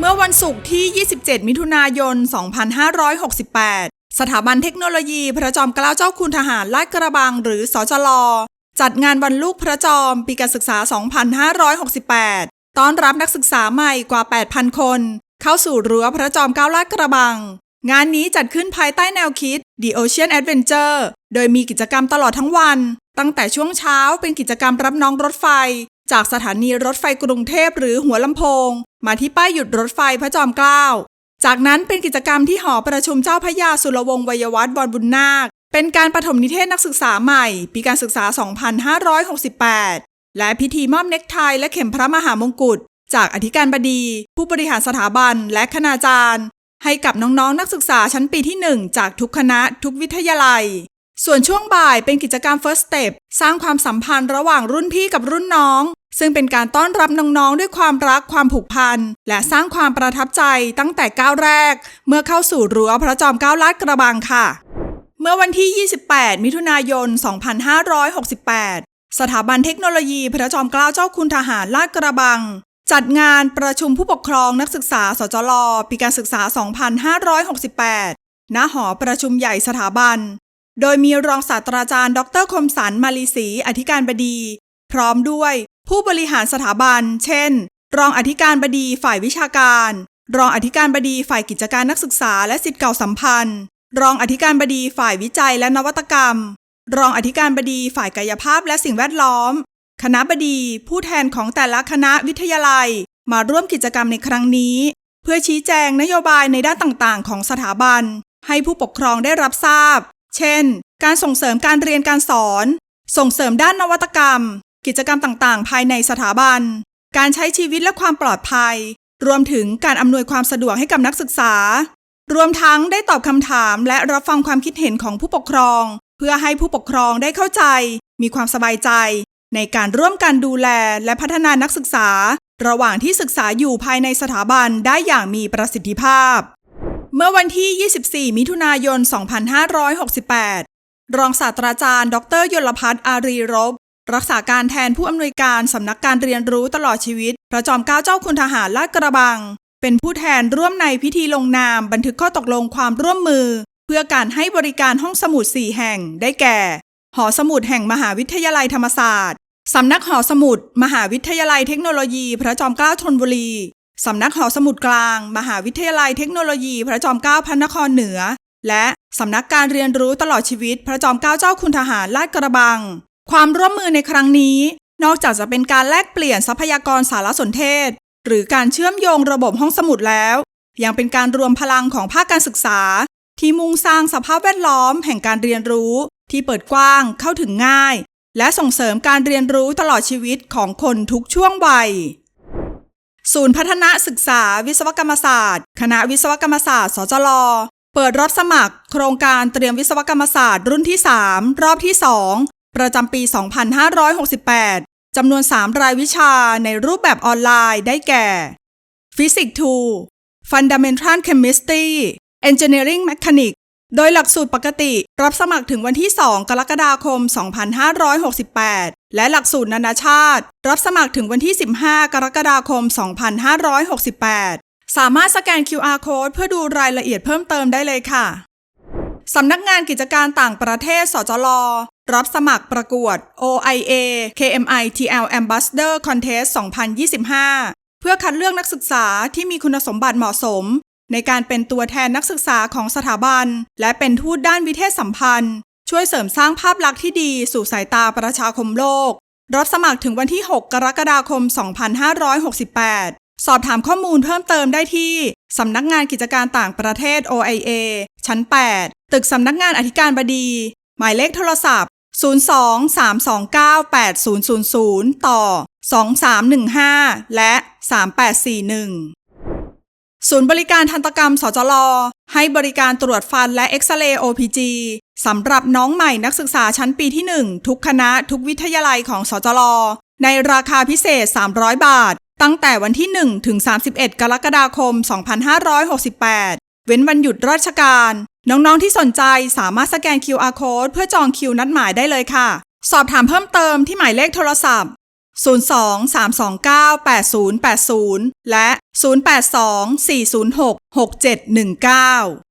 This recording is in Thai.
เมื่อวันศุกร์ที่ 27 มิถุนายน 2568 สถาบันเทคโนโลยีพระจอมเกล้าเจ้าคุณทหารลาดกระบังหรือสจลจัดงานวันลูกพระจอมปีการศึกษา 2568 ต้อนรับนักศึกษาใหม่กว่า 8,000 คน เข้าสู่รั้วพระจอมเกล้าลาดกระบัง งานนี้จัดขึ้นภายใต้แนวคิด The Ocean Adventure โดยมีกิจกรรมตลอดทั้งวัน ตั้งแต่ช่วงเช้าเป็นกิจกรรมรับน้องรถไฟ จากสถานีรถไฟกรุงเทพหรือหัวลำโพง มาที่ป้ายหยุดรถไฟพระจอมเกล้า จากนั้นเป็นกิจกรรมที่หอประชุมเจ้าพระยาสุรวงศ์วัยวัฒน์บรบุญนาค เป็นการปฐมนิเทศนักศึกษาใหม่ ปีการศึกษา 2568 และพิธีมอบเน็กไทและเข็มพระมหามงกุฎจากอธิการบดี ผู้บริหารสถาบันและคณาจารย์ ให้กับน้องๆนนักศึกษาชั้นปีที่ 1 จากทุกคณะทุกวิทยาลัย ส่วนช่วงบ่ายเป็นกิจกรรม First Step สร้างความสัมพันธ์ระหว่างรุ่นพี่กับรุ่นน้อง ซึ่งเป็นการต้อนรับน้องๆ ด้วยความรักความผูกพัน และสร้างความประทับใจตั้งแต่ก้าวแรก เมื่อเข้าสู่รั้วพระจอมเกล้าลาดกระบังค่ะ เมื่อวันที่ 28 มิถุนายน 2568 สถาบันเทคโนโลยีพระจอมเกล้าเจ้าคุณทหารลาดกระบัง จัดงานประชุมผู้ปกครองนักศึกษาสจลปีการศึกษา 2568 ณ หอประชุมใหญ่สถาบัน โดยมีรองศาสตราจารย์ ดรคมสันมาลีศรีอธิการบดี พร้อมด้วยผู้บริหารสถาบัน เช่น รองอธิการบดีฝ่ายวิชาการ รองอธิการบดีฝ่ายกิจการนักศึกษาและสิทธิเก่าสัมพันธ์ รองอธิการบดีฝ่ายวิจัยและนวัตกรรม รองอธิการบดีฝ่ายกายภาพและสิ่งแวดล้อม คณะบดี ผู้แทนของแต่ละคณะวิทยาลัย มาร่วมกิจกรรมในครั้งนี้ เพื่อชี้แจงนโยบายในด้านต่างๆ ของสถาบัน ให้ผู้ปกครองได้รับทราบ เช่น การส่งเสริมการเรียนการสอน ส่งเสริมด้านนวัตกรรม กิจกรรมต่างๆ ภายในสถาบัน การใช้ชีวิตและความปลอดภัย รวมถึงการอำนวยความสะดวกให้กับนักศึกษา รวมทั้งได้ตอบคำถามและรับฟังความคิดเห็นของผู้ปกครอง เพื่อให้ผู้ปกครองได้เข้าใจ มีความสบายใจ ในการร่วมกันดูแลและพัฒนานักศึกษา ระหว่างที่ศึกษาอยู่ภายในสถาบันได้อย่างมีประสิทธิภาพ เมื่อวันที่ 24 มิถุนายน 2568 รองศาสตราจารย์ ดรยลพัฒน์อารีรบ รักษาการแทนผู้อำนวยการสำนักการเรียนรู้ตลอดชีวิต พระจอมเกล้าเจ้าคุณทหารลาดกระบัง เป็นผู้แทนร่วมในพิธีลงนาม บันทึกข้อตกลงความร่วมมือ เพื่อการให้บริการห้องสมุด 4 แห่ง ได้แก่ หอสมุดแห่งมหาวิทยาลัยธรรมศาสตร์สำนักหอสมุด มหาวิทยาลัยเทคโนโลยี พระจอมเกล้าธนบุรี สำนักหอสมุดกลาง มหาวิทยาลัยเทคโนโลยี พระจอมเกล้าพระนครเหนือ และสำนักการเรียนรู้ตลอดชีวิต พระจอมเกล้าเจ้าคุณทหารลาดกระบัง ความร่วมมือในครั้งนี้ นอกจากจะเป็นการแลกเปลี่ยนทรัพยากรสารสนเทศ หรือการเชื่อมโยงระบบห้องสมุดแล้ว ยังเป็นการรวมพลังของภาคการศึกษา ที่มุ่งสร้างสภาพแวดล้อมแห่งการเรียนรู้ ที่เปิดกว้างเข้าถึงง่าย และส่งเสริมการเรียนรู้ตลอดชีวิตของคนทุกช่วงวัย ศูนย์พัฒนาศึกษาวิศวกรรมศาสตร์ คณะวิศวกรรมศาสตร์ สจล เปิดรับสมัคร โครงการเตรียมวิศวกรรมศาสตร์ รุ่นที่ 3 รอบที่ 2 ประจำปี 2568 จำนวน 3 รายวิชาในรูปแบบออนไลน์ได้แก่ Physics 2 Fundamental Chemistry Engineering Mechanics โดยหลักสูตรปกติรับสมัครถึงวันที่ 2 กรกฎาคม 2568 และหลักสูตรนานาชาติ รับสมัครถึงวันที่ 15 กรกฎาคม 2568 สามารถสแกน QR Code เพื่อดูรายละเอียดเพิ่มเติมได้เลยค่ะ สำนักงานกิจการต่างประเทศ สจล รับสมัครประกวด OIA KMI TL Ambassador Contest 2025 เพื่อคัดเลือกนักศึกษาที่มีคุณสมบัติเหมาะสม ในการเป็นตัวแทนนักศึกษาของสถาบัน และเป็นทูตด้านวิเทศสัมพันธ์ ช่วยเสริมสร้างภาพลักษณ์ที่ดีสู่สายตาประชาคมโลก รับสมัครถึงวันที่ 6 กรกฎาคม 2568 สอบถามข้อมูลเพิ่มเติมได้ที่ สำนักงานกิจการต่างประเทศ OIA ชั้น 8 ตึกสำนักงานอธิการบดี หมายเลขโทรศัพท์ 02-329-8000 ต่อ 2315 และ 3841 ศูนย์บริการทันตกรรมสจลให้บริการตรวจฟันและเอ็กซเรย์ OPG สำหรับน้องใหม่นักศึกษาชั้นปีที่ 1 ทุกคณะทุกวิทยาลัยของสจลในราคาพิเศษ 300 บาท ตั้งแต่วันที่ 1 ถึง 31 กรกฎาคม 2568 เว้นวันหยุดราชการ น้องๆที่สนใจสามารถสแกน QR Code เพื่อจองคิวนัดหมายได้เลยค่ะ สอบถามเพิ่มเติมที่หมายเลขโทรศัพท์ 02-329-8080 และ 082-406-6719